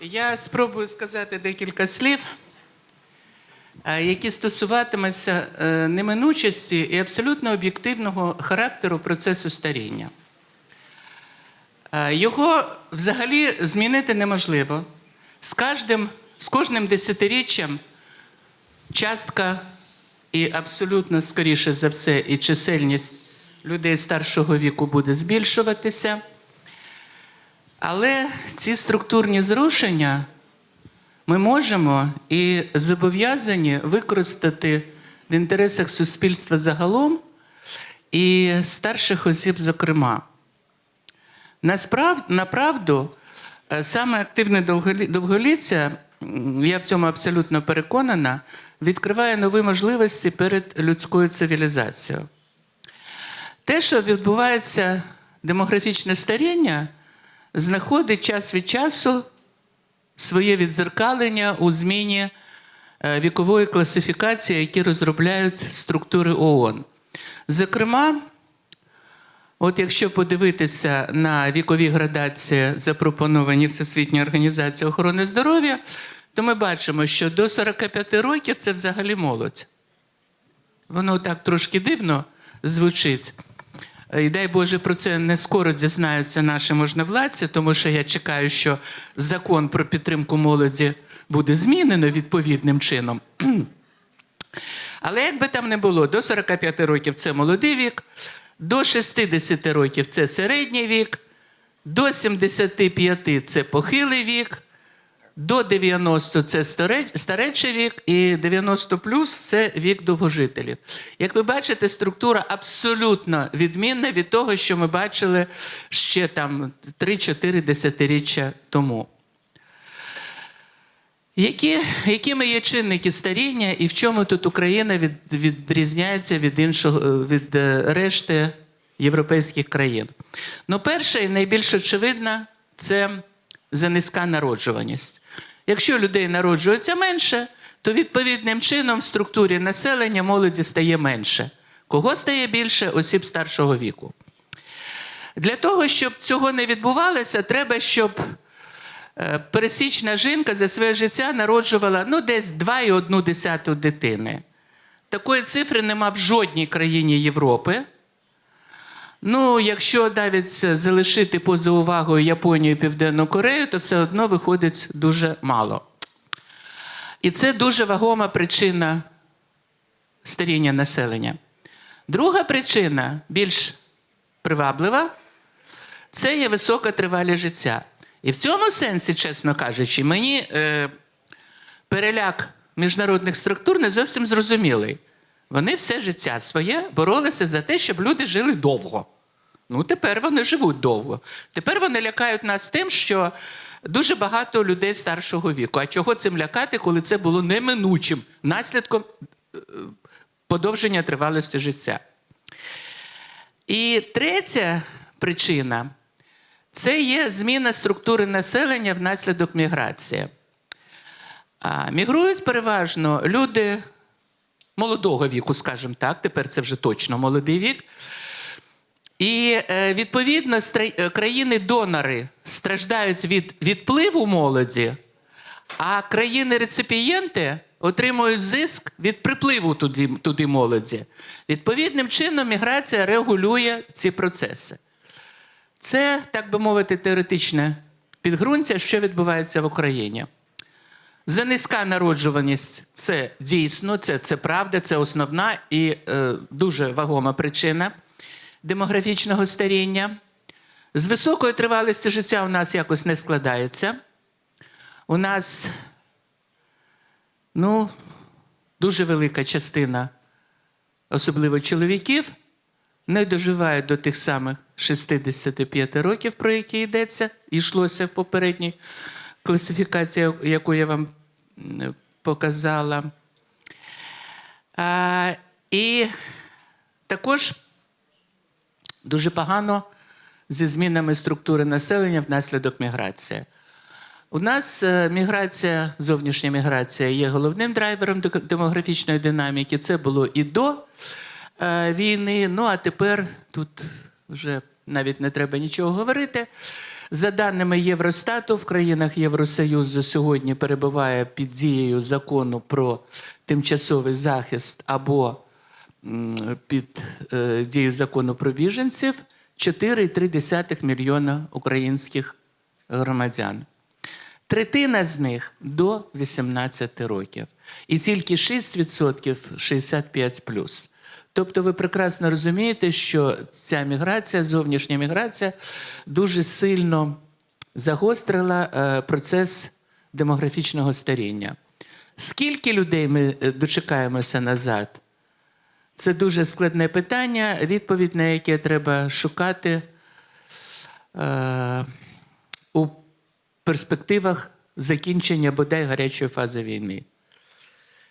Я спробую сказати декілька слів, е, які стосуватимуться е, неминучості і абсолютно об'єктивного характеру процесу старіння. Е, Його взагалі змінити неможливо. З кожним, з кожним десятиріччям частка і абсолютно, скоріше за все, і чисельність людей старшого віку буде збільшуватися. Але ці структурні зрушення ми можемо і зобов'язані використати в інтересах суспільства загалом і старших осіб, зокрема. Насправ, направду, е, саме активне довголіття, я в цьому абсолютно переконана, відкриває нові можливості перед людською цивілізацією. Те, що відбувається демографічне старіння, знаходить час від часу своє відзеркалення у зміні е, вікової класифікації, які розробляють структури ООН. Зокрема, от якщо подивитися на вікові градації, запропоновані Всесвітньою організацією охорони здоров'я, то ми бачимо, що до 45 років це взагалі молодь. Воно так трошки дивно звучить. І дай Боже, про це не скоро дізнаються наші можновладці, тому що я чекаю, що закон про підтримку молоді буде змінено відповідним чином. Але як би там не було, до 45 років це молодий вік, до 60 років це середній вік, до 75 це похилий вік, до 90 це старечий вік, і 90 плюс це вік довгожителів. Як ви бачите, структура абсолютно відмінна від того, що ми бачили ще там 3-4 десятиріччя тому. Які, якими є чинники старіння і в чому тут Україна від, відрізняється від іншого від е, решти європейських країн? Ну, перше і найбільш очевидно це занизька народжуваність. Якщо людей народжується менше, то відповідним чином в структурі населення молоді стає менше. Кого стає більше? Осіб старшого віку. Для того, щоб цього не відбувалося, треба, щоб е, пересічна жінка за своє життя народжувала ну, десь 2,1 дитини. Такої цифри нема в жодній країні Європи. Ну, якщо навіть залишити поза увагою Японію і Південну Корею, то все одно виходить дуже мало. І це дуже вагома причина старіння населення. Друга причина, більш приваблива, це є висока тривалість життя. І в цьому сенсі, чесно кажучи, мені е, переляк міжнародних структур не зовсім зрозумілий. Вони все життя своє боролися за те, щоб люди жили довго. Ну, тепер вони живуть довго. Тепер вони лякають нас тим, що дуже багато людей старшого віку. А чого цим лякати, коли це було неминучим наслідком е, подовження тривалості життя? І третя причина це є зміна структури населення внаслідок міграції. А, мігрують переважно люди молодого віку, скажімо так, тепер це вже точно молодий вік. І е, відповідно е, країни-донори страждають від відпливу молоді, а країни-реципієнти отримують зиск від припливу туди, туди молоді. Відповідним чином міграція регулює ці процеси. Це, так би мовити, теоретичне підґрунтя, що відбувається в Україні. Занизька народжуваність це дійсно, це, це правда, це основна і е, дуже вагома причина демографічного старіння. З високою тривалістю життя у нас якось не складається. У нас ну, дуже велика частина, особливо чоловіків, не доживають до тих самих 65 років, про які йдеться, йшлося в попередній класифікації, яку я вам показала. А, і також дуже погано зі змінами структури населення внаслідок міграції. У нас е, міграція, зовнішня міграція є головним драйвером демографічної динаміки. Це було і до е, війни. Ну а тепер тут вже навіть не треба нічого говорити. За даними Євростату, в країнах Євросоюзу сьогодні перебуває під дією закону про тимчасовий захист або під е, дією закону про біженців 4,3 мільйона українських громадян. Третина з них до 18 років, і тільки 6% 65+. Тобто ви прекрасно розумієте, що ця міграція, зовнішня міграція, дуже сильно загострила е, процес демографічного старіння. Скільки людей ми е, дочекаємося назад? Це дуже складне питання, відповідь на яке треба шукати е, у перспективах закінчення бодай гарячої фази війни.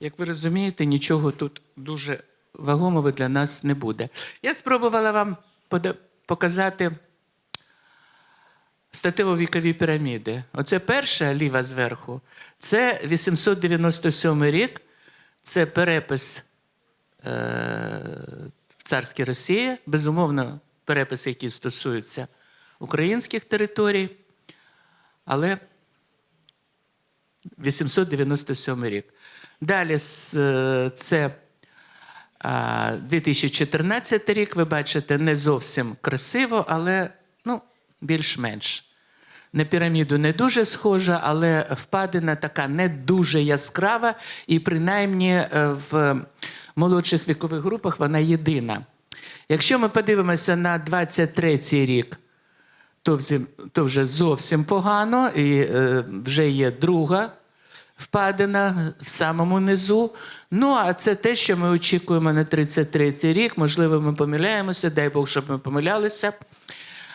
Як ви розумієте, нічого тут дуже вагомого для нас не буде. Я спробувала вам показати статево-вікові піраміди. Оце перша ліва зверху. Це 897 рік. Це перепис в царській Росії. Безумовно, перепис, який стосується українських територій. Але 897 рік. Далі е, це 2014 рік. Ви бачите, не зовсім красиво, але ну, більш-менш. На піраміду не дуже схожа, але впадина така не дуже яскрава, і принаймні е, в молодших вікових групах вона єдина. Якщо ми подивимося на 23 рік, то вже зовсім погано, і е, вже є друга впадина в самому низу. Ну, а це те, що ми очікуємо на 33-й рік. Можливо, ми помиляємося, дай Бог, щоб ми помилялися.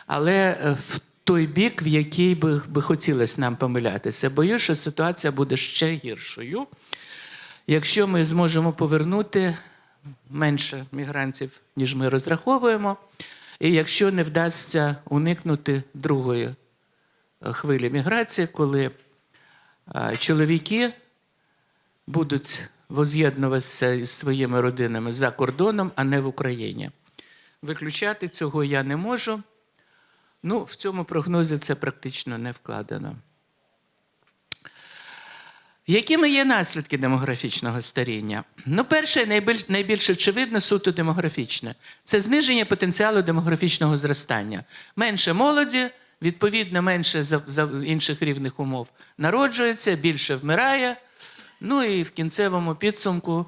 Але е, в той бік, в який би, би хотілося нам помилятися. Боюсь, що ситуація буде ще гіршою. Якщо ми зможемо повернути менше мігрантів, ніж ми розраховуємо, і якщо не вдасться уникнути другої е, хвилі міграції, коли е, чоловіки будуть воз'єднуватися із своїми родинами за кордоном, а не в Україні. Виключати цього я не можу. Ну, в цьому прогнозі це практично не вкладено. Якими є наслідки демографічного старіння? Ну, перше, найбільш, найбільш очевидне, суто демографічне це зниження потенціалу демографічного зростання. Менше молоді, відповідно, менше за, за інших рівних умов народжується, більше вмирає. Ну і в кінцевому підсумку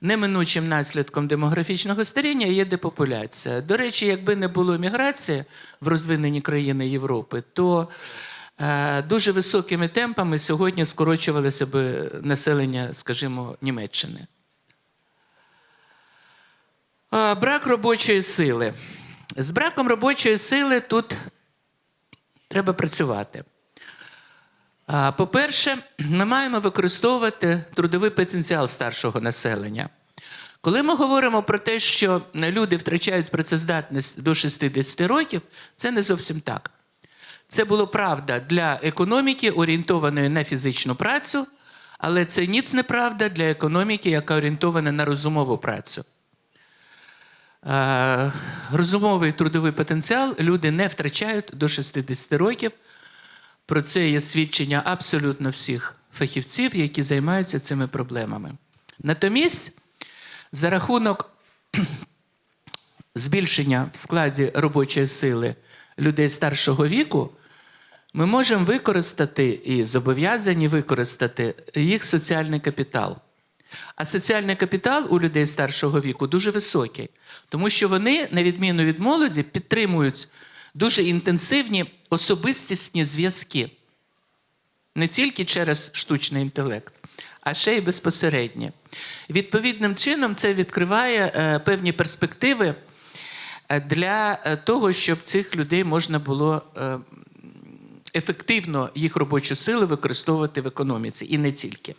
неминучим наслідком демографічного старіння є депопуляція. До речі, якби не було міграції в розвинені країни Європи, то дуже високими темпами сьогодні скорочувалося б населення, скажімо, Німеччини. Е, брак робочої сили. З браком робочої сили тут треба працювати. По-перше, ми маємо використовувати трудовий потенціал старшого населення. Коли ми говоримо про те, що люди втрачають працездатність до 60 років, це не зовсім так. Це було правда для економіки, орієнтованої на фізичну працю, але це ніц не правда для економіки, яка орієнтована на розумову працю. Е, Розумовий трудовий потенціал люди не втрачають до 60 років. Про це є свідчення абсолютно всіх фахівців, які займаються цими проблемами. Натомість, за рахунок збільшення в складі робочої сили людей старшого віку, ми можемо використати і зобов'язані використати їх соціальний капітал. А соціальний капітал у людей старшого віку дуже високий, тому що вони, на відміну від молоді, підтримують дуже інтенсивні особистісні зв'язки. Не тільки через штучний інтелект, а ще й безпосередньо. Відповідним чином це відкриває е, певні перспективи е, для е, того, щоб цих людей можна було е, ефективно їх робочу силу використовувати в економіці і не тільки.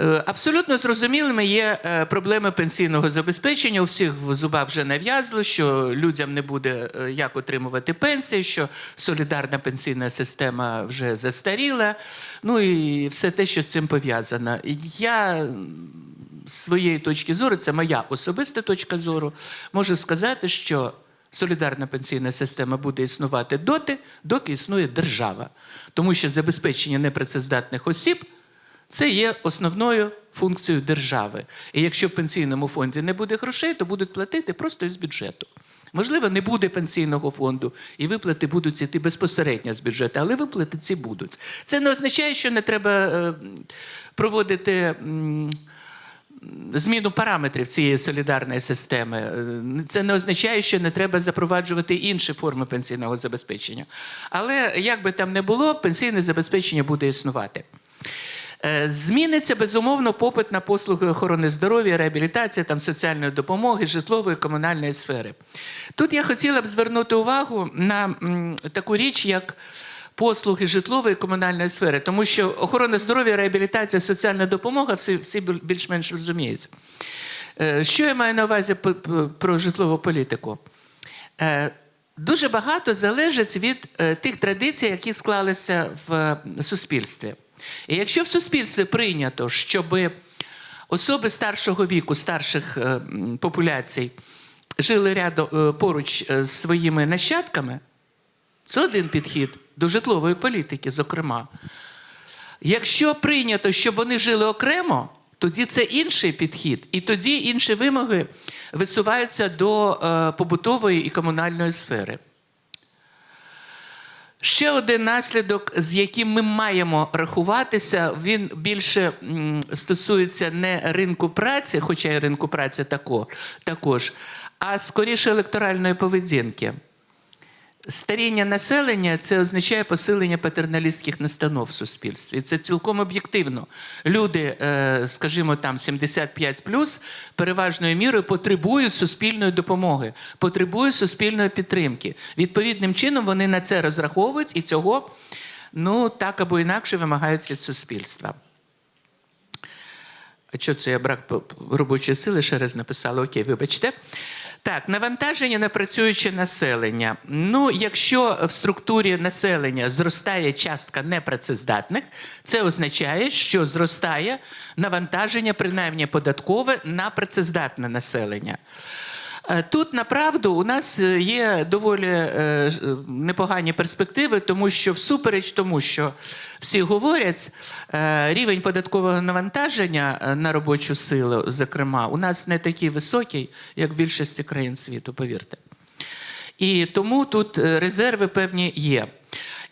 Е, Абсолютно зрозумілими є е, проблеми пенсійного забезпечення. У всіх в зубах вже нав'язло, що людям не буде е, як отримувати пенсії, що солідарна пенсійна система вже застаріла. Ну і все те, що з цим пов'язано. Я з своєї точки зору, це моя особиста точка зору, можу сказати, що солідарна пенсійна система буде існувати доти, доки існує держава. Тому що забезпечення непрацездатних осіб це є основною функцією держави. І якщо в пенсійному фонді не буде грошей, то будуть платити просто із бюджету. Можливо, не буде пенсійного фонду, і виплати будуть йти безпосередньо з бюджету, але виплати ці будуть. Це не означає, що не треба е, проводити. Зміну параметрів цієї солідарної системи. Е, Це не означає, що не треба запроваджувати інші форми пенсійного забезпечення. Але як би там не було, пенсійне забезпечення буде існувати. Е, Зміниться безумовно попит на послуги охорони здоров'я, реабілітації, там, соціальної допомоги, житлової комунальної сфери. Тут я хотіла б звернути увагу на таку річ, як послуги житлової комунальної сфери, тому що охорона здоров'я, реабілітація, соціальна допомога всі, всі більш-менш розуміють. Е, Що я маю на увазі про житлову політику? Е, Дуже багато залежить від е, тих традицій, які склалися в суспільстві. І якщо в суспільстві прийнято, щоб особи старшого віку, старших популяцій жили поруч з своїми нащадками, це один підхід до житлової політики, зокрема. Якщо прийнято, щоб вони жили окремо, тоді це інший підхід, і тоді інші вимоги висуваються до е, побутової і комунальної сфери. Ще один наслідок, з яким ми маємо рахуватися, він більше стосується не ринку праці, хоча й ринку праці тако- також, а скоріше електоральної поведінки. Старіння населення це означає посилення патерналістських настанов в суспільстві. Це цілком об'єктивно. Люди, е, скажімо, там 75 переважною мірою потребують суспільної допомоги, потребують суспільної підтримки. Відповідним чином вони на це розраховують і цього ну так або інакше вимагають від суспільства. А що це я брак робочої сили ще раз написала? Окей, вибачте. Так, навантаження на працююче населення. Ну, якщо в структурі населення зростає частка непрацездатних, це означає, що зростає навантаження, принаймні податкове, на працездатне населення. Е, Тут направду у нас е, є доволі е, непогані перспективи, тому що всупереч тому, що всі говорять, рівень податкового навантаження на робочу силу, зокрема, у нас не такий високий, як в більшості країн світу, повірте. І тому тут резерви певні є.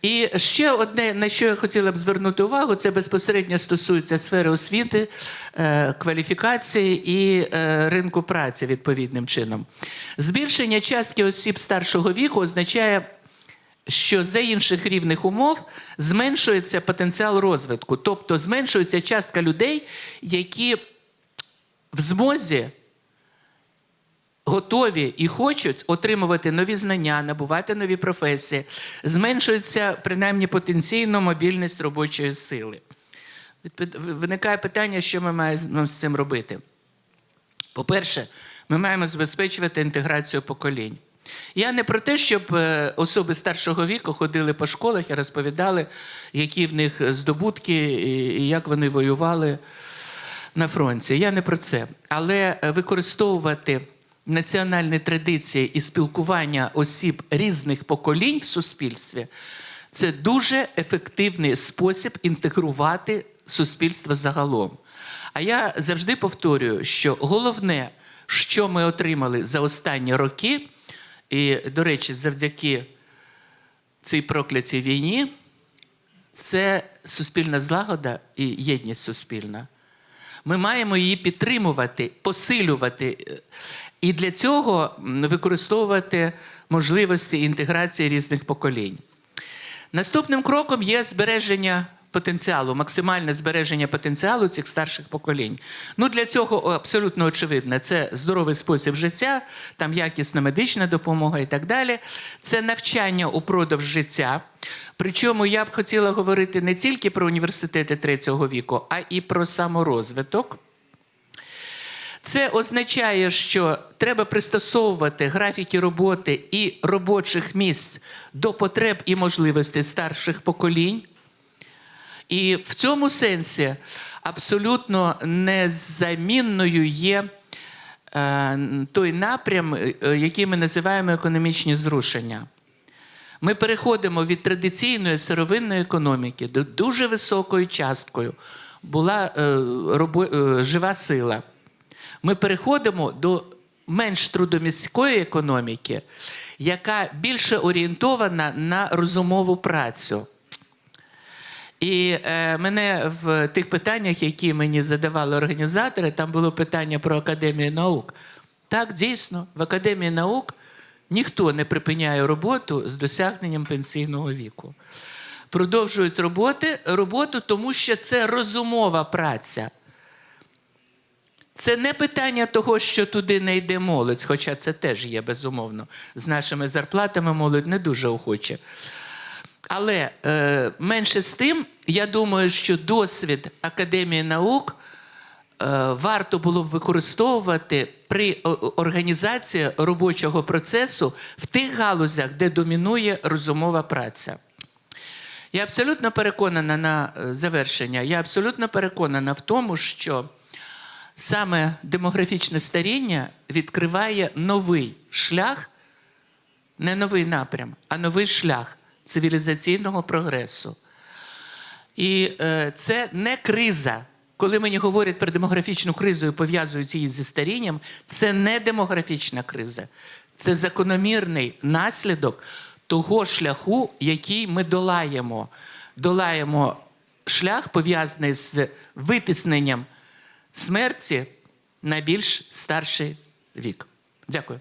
І ще одне, на що я хотіла б звернути увагу, це безпосередньо стосується сфери освіти, е, кваліфікації і е, ринку праці відповідним чином. Збільшення частки осіб старшого віку означає, що за інших рівних умов зменшується потенціал розвитку, тобто зменшується частка людей, які в змозі готові і хочуть отримувати нові знання, набувати нові професії, зменшується принаймні потенційно мобільність робочої сили. Виникає питання, що ми маємо з цим робити. По-перше, ми маємо забезпечувати інтеграцію поколінь. Я не про те, щоб е, особи старшого віку ходили по школах і розповідали, які в них здобутки і і як вони воювали на фронті. Я не про це. Але е, використовувати національні традиції і спілкування осіб різних поколінь в суспільстві це дуже ефективний спосіб інтегрувати суспільство загалом. А я завжди повторюю, що головне, що ми отримали за останні роки, і, до речі, завдяки цій проклятій війні, це суспільна злагода і єдність суспільна. Ми маємо її підтримувати, посилювати. І для цього використовувати можливості інтеграції різних поколінь. Наступним кроком є збереження потенціалу, максимальне збереження потенціалу цих старших поколінь. Ну для цього абсолютно очевидно, це здоровий спосіб життя, там якісна медична допомога і так далі. Це навчання упродовж життя. Причому я б хотіла говорити не тільки про університети третього віку, а і про саморозвиток. Це означає, що треба пристосовувати графіки роботи і робочих місць до потреб і можливостей старших поколінь. І в цьому сенсі абсолютно незамінною є е, той напрям, е, який ми називаємо економічні зрушення. Ми переходимо від традиційної сировинної економіки до дуже високою часткою була е, робо- е, жива сила. Ми переходимо до менш трудоміської економіки, яка більше орієнтована на розумову працю. І е, мене в тих питаннях, які мені задавали організатори, там було питання про Академію наук. Так, дійсно, в Академії наук ніхто не припиняє роботу з досягненням пенсійного віку. Продовжують роботи, роботу, тому що це розумова праця. Це не питання того, що туди не йде молодь, хоча це теж є безумовно. З нашими зарплатами молодь не дуже охоче. Але е, менше з тим, я думаю, що досвід Академії наук е, варто було б використовувати при організації робочого процесу в тих галузях, де домінує розумова праця. Я абсолютно переконана на е, завершення. Я абсолютно переконана в тому, що саме демографічне старіння відкриває новий шлях не новий напрям, а новий шлях цивілізаційного прогресу. І е, це не криза. Коли мені говорять про демографічну кризу і пов'язують її зі старінням, це не демографічна криза, це закономірний наслідок того шляху, який ми долаємо. Долаємо шлях, пов'язаний з витисненням смерті на більш старший вік. Дякую.